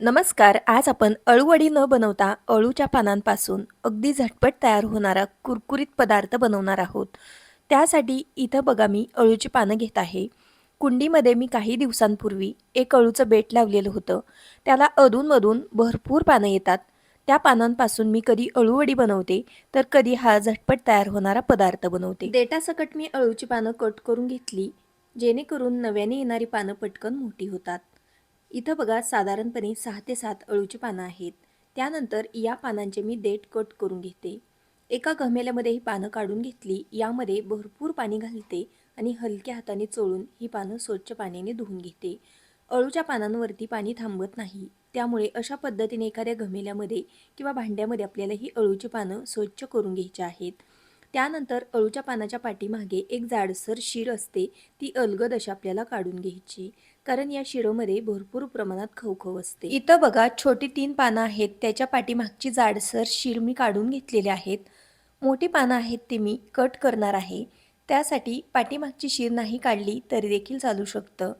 नमस्कार आज आपण अळूवडी न बनवता अळूच्या पानांपासून अगदी झटपट तयार होणारा कुरकुरीत पदार्थ बनवणार आहोत. त्यासाठी इथं बघा मी अळूची पानं घेत आहे. कुंडीमध्ये मी काही दिवसांपूर्वी एक अळूचं बेट लावलेलं होतं. त्याला अधूनमधून भरपूर पानं येतात. त्या पानांपासून मी कधी अळूवडी बनवते तर कधी हा झटपट तयार होणारा पदार्थ बनवते. देटासकट मी अळूची पानं कट करून घेतली जेणेकरून नव्याने येणारी पानं पटकन मोठी होतात. इथं बघा साधारणपणे सहा ते सात अळूची पानं आहेत. त्यानंतर या पानांचे मी देठ कट करून घेते. एका गमेल्यामध्ये ही पानं काढून घेतली यामध्ये भरपूर पाणी घालते आणि हलक्या हाताने चोळून ही पानं स्वच्छ पाण्याने धुवून घेते. अळूच्या पानांवरती पाणी थांबत नाही. त्यामुळे अशा पद्धतीने एखाद्या घमेल्यामध्ये किंवा भांड्यामध्ये आपल्याला ही अळूची पानं स्वच्छ करून घ्यायची आहेत. त्यानंतर अळूच्या पानाच्या पाठीमागे एक जाडसर शिर असते ती अलगद अशी आपल्याला काढून घ्यायची. कारण या शिरोमध्ये भरपूर प्रमाणात खवखव असते. इथं बघा छोटी तीन पानं आहेत. त्याच्या पाठीमागची जाडसर शिर मी काढून घेतलेली आहेत. मोठी पानं आहेत ते मी कट करणार आहे. त्यासाठी पाठीमागची शिर नाही काढली तरी देखील चालू शकतं.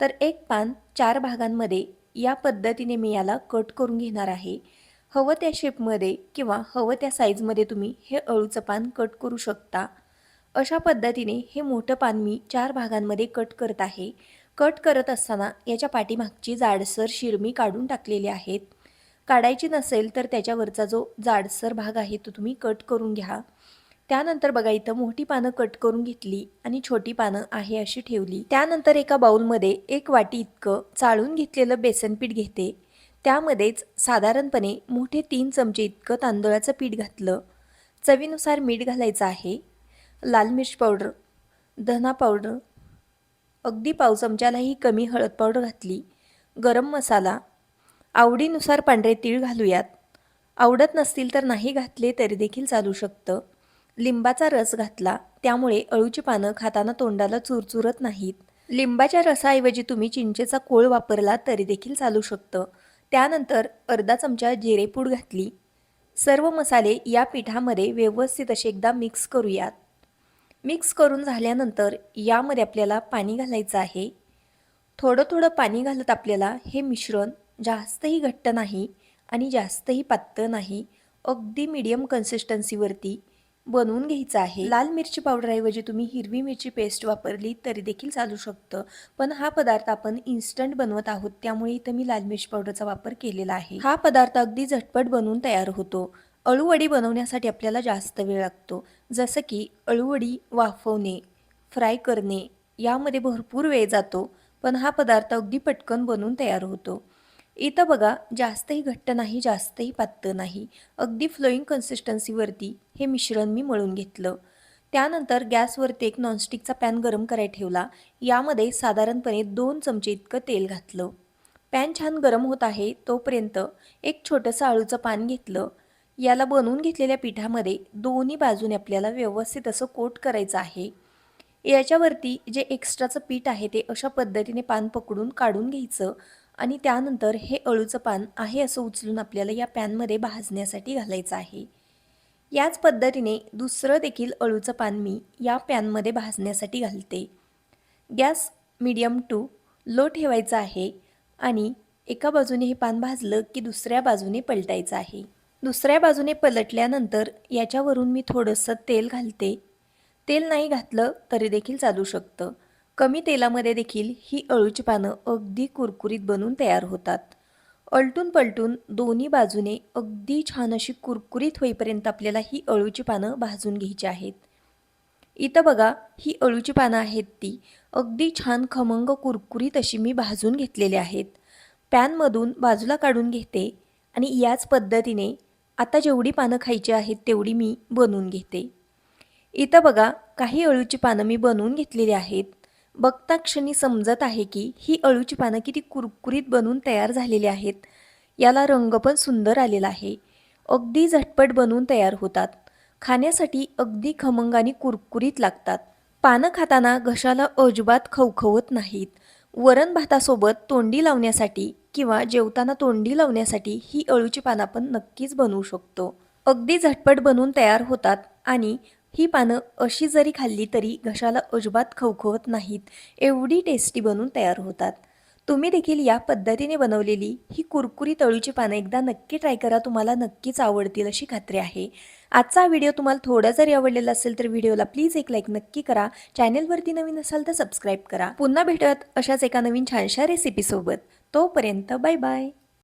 तर एक पान चार भागांमध्ये या पद्धतीने मी याला कट करून घेणार आहे. हवं त्या शेपमध्ये किंवा हवं त्या साईजमध्ये तुम्ही हे अळूचं पान कट करू शकता. अशा पद्धतीने हे मोठं पान मी चार भागांमध्ये कट करत आहे. कट करत असताना याच्या पाठीमागची जाडसर शिरमी काढून टाकलेली आहेत. काढायची नसेल तर त्याच्यावरचा जो जाडसर भाग आहे तो तुम्ही कट करून घ्या. त्यानंतर बघा इथं मोठी पानं कट करून घेतली आणि छोटी पानं आहे अशी ठेवली. त्यानंतर एका बाऊलमध्ये एक वाटी इतकं चाळून घेतलेलं बेसन पीठ घेते. त्यामध्येच साधारणपणे मोठे तीन चमचे इतकं तांदळाचं पीठ घातलं. चवीनुसार मीठ घालायचं आहे. लाल मिर्च पावडर धना पावडर अगदी पाव चमच्यालाही कमी हळद पावडर घातली. गरम मसाला. आवडीनुसार पांढरे तीळ घालूयात. आवडत नसतील तर नाही घातले तरी देखील चालू शकतं. लिंबाचा रस घातला त्यामुळे अळूची पानं खाताना तोंडाला चुरचुरत नाहीत. लिंबाच्या रसाऐवजी तुम्ही चिंचेचा कोळ वापरला तरी देखील चालू शकतं. त्यानंतर अर्धा चमचा जिरेपूड घातली. सर्व मसाले या पिठामध्ये व्यवस्थित असे एकदा मिक्स करूयात. मिक्स करून झाल्यानंतर यामध्ये आपल्याला पाणी घालायचं आहे. थोडं थोडं पाणी घालत आपल्याला हे मिश्रण जास्तही घट्ट नाही आणि जास्तही पातळ नाही अगदी मीडियम कन्सिस्टन्सीवरती बनवून घ्यायचं आहे. लाल मिरची पावडरऐवजी तुम्ही हिरवी मिरची पेस्ट वापरली तरी देखील चालू शकतं. पण हा पदार्थ आपण इन्स्टंट बनवत आहोत त्यामुळे इथं मी लाल मिरची पावडरचा वापर केलेला आहे. हा पदार्थ अगदी झटपट बनवून तयार होतो. अळूवडी बनवण्यासाठी आपल्याला जास्त वेळ लागतो. जसं की अळूवडी वाफवणे फ्राय करणे यामध्ये भरपूर वेळ जातो पण हा पदार्थ अगदी पटकन बनून तयार होतो. इथं बघा जास्तही घट्ट नाही जास्तही पातळ नाही. अगदी फ्लोईंग कन्सिस्टन्सीवरती हे मिश्रण मी मळून घेतलं. त्यानंतर गॅसवरती एक नॉनस्टिकचा पॅन गरम करायला ठेवला. यामध्ये साधारणपणे दोन चमचे इतकं तेल घातलं. पॅन छान गरम होत आहे तोपर्यंत एक छोटंसं आळूचं पान घेतलं. याला बनवून घेतलेल्या पिठामध्ये दोन्ही बाजूने आपल्याला व्यवस्थित असं कोट करायचं आहे. याच्यावरती जे एक्स्ट्राचं पीठ आहे ते अशा पद्धतीने पान पकडून काढून घ्यायचं आणि त्यानंतर हे अळूचं पान आहे असं उचलून आपल्याला या पॅनमध्ये भाजण्यासाठी घालायचं आहे. याच पद्धतीने दुसरं देखील अळूचं पान मी या पॅनमध्ये भाजण्यासाठी घालते. गॅस मीडियम टू लो ठेवायचा आहे आणि एका बाजूने हे पान भाजलं की दुसऱ्या बाजूने पलटायचं आहे. दुसऱ्या बाजूने पलटल्यानंतर याच्यावरून मी थोडंसं तेल घालते. तेल नाही घातलं तरी देखील चालू शकतं. कमी तेलामध्ये देखील ही अळूची पानं अगदी कुरकुरीत बनून तयार होतात. अलटून पलटून दोन्ही बाजूने अगदी छान अशी कुरकुरीत होईपर्यंत आपल्याला ही अळूची पानं भाजून घ्यायची आहेत. इथं बघा ही अळूची पानं आहेत ती. अगदी छान खमंग कुरकुरीत अशी मी भाजून घेतलेली आहेत. पॅनमधून बाजूला काढून घेते आणि याच पद्धतीने आता जेवढी पानं खायची आहेत तेवढी मी बनवून घेते. इथं बघा काही अळूची पानं मी बनवून घेतलेली आहेत. बघता क्षणी समजत आहे की ही अळूची पानं किती कुरकुरीत बनवून तयार झालेली आहेत. याला रंग पण सुंदर आलेला आहे. अगदी झटपट बनवून तयार होतात. खाण्यासाठी अगदी खमंग आणि कुरकुरीत लागतात. पानं खाताना घशाला अजिबात खवखवत नाहीत. वरण भातासोबत तोंडी लावण्यासाठी किंवा जेवताना तोंडी लावण्यासाठी ही अळूची पानं आपण नक्कीच बनवू शकतो. अगदी झटपट बनवून तयार होतात आणि ही पानं अशी जरी खाल्ली तरी घशाला अजिबात खवखवत नाहीत. एवढी टेस्टी बनवून तयार होतात. तुम्ही देखील या पद्धतीने बनवलेली ही कुरकुरी तळूची पानं एकदा नक्की ट्राय करा. तुम्हाला नक्कीच आवडतील अशी खात्री आहे. आजचा व्हिडिओ तुम्हाला थोडा जरी आवडलेला असेल तर व्हिडिओला प्लीज एक लाईक नक्की करा. चॅनेलवरती नवीन असाल तर सबस्क्राईब करा. पुन्हा भेटत अशाच एका नवीन छानशा रेसिपीसोबत तोपर्यंत बाय बाय